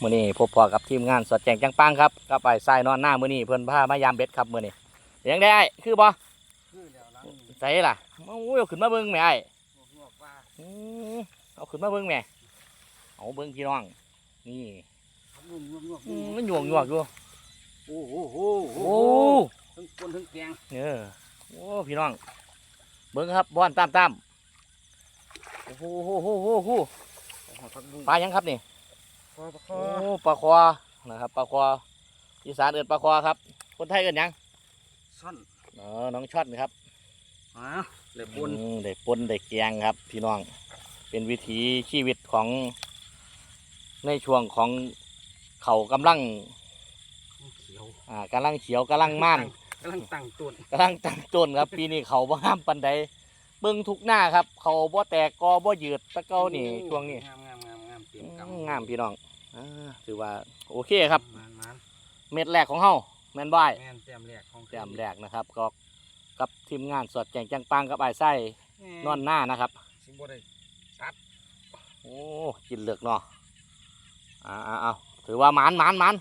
มื้อนี้พบพอกับทีมงานสดแจงจังปังครับก็ไปทรายนอนหน้ามื้อนี้เพิ่นพามายามเบ็ดครับมื้อนี้เสียงได้อ้ายคือบ่คือแล้วหลังนี่ใส่ล่ะโอ้ยเอาขึ้นมาเบิ่งแหม่ไอ้ายงอกว่าอือเอาขึ้นมาเบิ่งแหม่เอาเบิ่งพี่น้องนี่งวงงวงงวงอืมมันหยวงหยวกอยู่โอ้โหโหโอ้ทั้งคนทั้งแกงเออโอ้พี่น้องเบิ่งครับบอนตามตามโอ้โหโหโหโหโหผักบุ้งปลายังครับนี่ คอปลาคโอ้อปลาคอนะครับปลาคออีสานเอิ้นปลาคอครับ คนไทยเอิ้นหยังซ่อนเออน้องช็อตครับอ่าเลยปนอืมได้ปนได้แกงครับ พี่น้อง เป็นวิถีชีวิตของ ในช่วงของเขากำลังเขียวอ่ากำลังเขียวกำลังม่านกำลังตั้งต้นกำลังตั้งต้นครับ ปีนี้เขาบ่ห้ามปันใดเบิ่งทุกหน้าครับ เขาบ่แตกกอบ่ยืดตะเกานี่ช่วงนี้งามงามงามงามเตรียมอืกำมงามพี่น้อง อ่าถือว่าโอเคครับ มันมันเม็ดแรกของเฮาแม่นบ่ายแม่นเตรียมแรกของแต้มแรกนะครับ ก็กับทีมงานสดแจงจังปังกับไอ้ายไส้นอนหน้านะครับ สิบ่ได้โอ้กินเหลือกเนาะอ่าอ่าเอาถือว่าหมานหมานหมาน